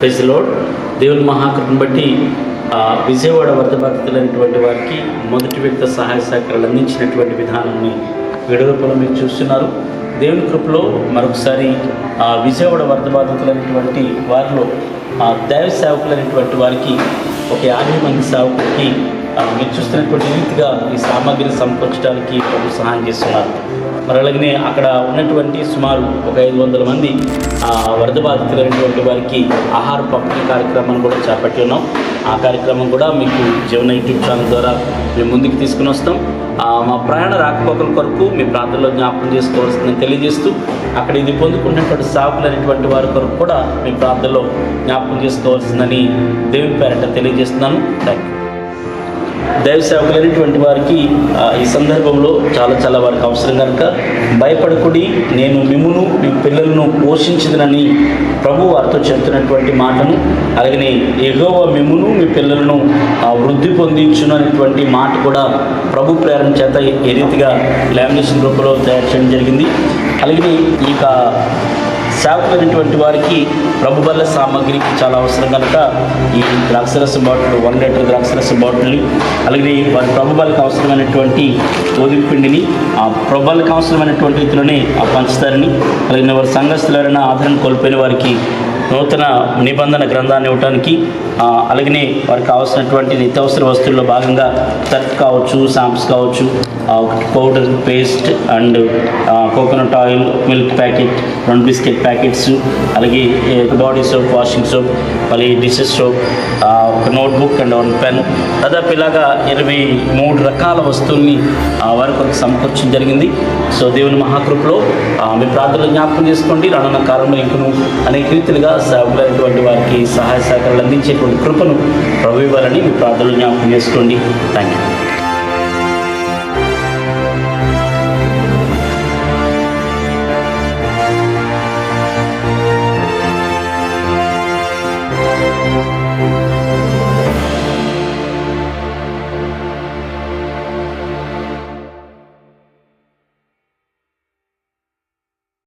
Praise load దేవుని మహాకృపను బట్టి విజయవాడ వరద బాధితులైనటువంటి వారికి మొదటి వ్యక్తి సహాయ సహకారాలు అందించినటువంటి విధానాన్ని విడుదల మీరు చూస్తున్నారు. దేవుని కృపలో మరొకసారి విజయవాడ వరద బాధితులైనటువంటి వారిలో దైవ సేవకులైనటువంటి వారికి ఒక యాభై మంది సేవకులకి మీరు చూస్తున్నటువంటి రీతిగా ఈ సామాగ్రిని సమకూర్చడానికి ప్రభు సహాయం చేస్తున్నారు. మరి అలాగనే అక్కడ ఉన్నటువంటి సుమారు ఒక ఐదు వందల మంది వరద బాధితులైనటువంటి వారికి ఆహార పంపిణీ కార్యక్రమాన్ని కూడా చేపట్టి ఉన్నాం. ఆ కార్యక్రమం కూడా మీకు జీవన యూట్యూబ్ ఛానల్ ద్వారా మేము ముందుకు తీసుకుని వస్తాం. మా ప్రయాణ రాకపోకల కొరకు మీ ప్రాంతంలో జ్ఞాపకం చేసుకోవాల్సిందని తెలియజేస్తూ అక్కడ ఇది పొందుకున్నటువంటి సాకులు అనేటువంటి వారి కొరకు కూడా మీ ప్రాంతంలో జ్ఞాపకం చేసుకోవాల్సిందని దేవుని పేరట తెలియజేస్తున్నాను. థ్యాంక్ యూ దైవ సేవకులైనటువంటి వారికి ఈ సందర్భంలో చాలా చాలా వారికి అవసరం కనుక భయపడకుడి నేను మిమ్మును మీ పిల్లలను పోషించదనని ప్రభు వారితో చెప్తున్నటువంటి మాటను అలాగనే ఎగోవ మిమ్మును మీ పిల్లలను వృద్ధి పొందించును అనేటువంటి మాట కూడా ప్రభు ప్రేరణ చేత ఏ రీతిగా లామినేషన్ రూపంలో తయారు చేయడం జరిగింది. అలాగే ఈ సేవకులైనటువంటి వారికి ప్రభు బల్ల సామాగ్రికి చాలా అవసరం కనుక ఈ ద్రాక్షరస బాటిల్ వన్ లీటర్ ద్రాక్షరస బాటిల్ అలాగే వారి ప్రభు బలకు అవసరమైనటువంటి గోధుమ పిండిని ఆ ప్రభుబలకు అవసరమైనటువంటి రీతిలోనే ఆ పంచుతారని అలాగే వారి సంఘస్థులైన ఆదరణ కోల్పోయిన వారికి నూతన నిబంధన గ్రంథాన్ని ఇవ్వటానికి అలాగనే వారికి కావాల్సినటువంటి నిత్యావసర వస్తువుల్లో భాగంగా సర్ఫ్ కావచ్చు శాంప్స్ కావచ్చు powder paste and coconut oil milk packet రెండు బిస్కెట్ ప్యాకెట్స్ అలాగే బాడీ సోప్ వాషింగ్ సోప్ మళ్ళీ డిషెస్ సోప్ ఒక నోట్బుక్ అండ్ వన్ పెన్. దాదాపు ఇలాగా ఇరవై మూడు రకాల వస్తువుల్ని వారికి వారి సమకూర్చడం జరిగింది. సో దేవుని మహాకృపలో మీ ప్రార్థనలు జ్ఞాపకం చేసుకోండి. రానున్న కాలంలో ఇంకను అనేక రీతిలుగా సేవకులైనటువంటి వారికి సహాయ సహకారాలు అందించేటువంటి కృపను ప్రభు ఇవ్వాలని మీ ప్రార్థనలు జ్ఞాపకం చేసుకోండి. Thank you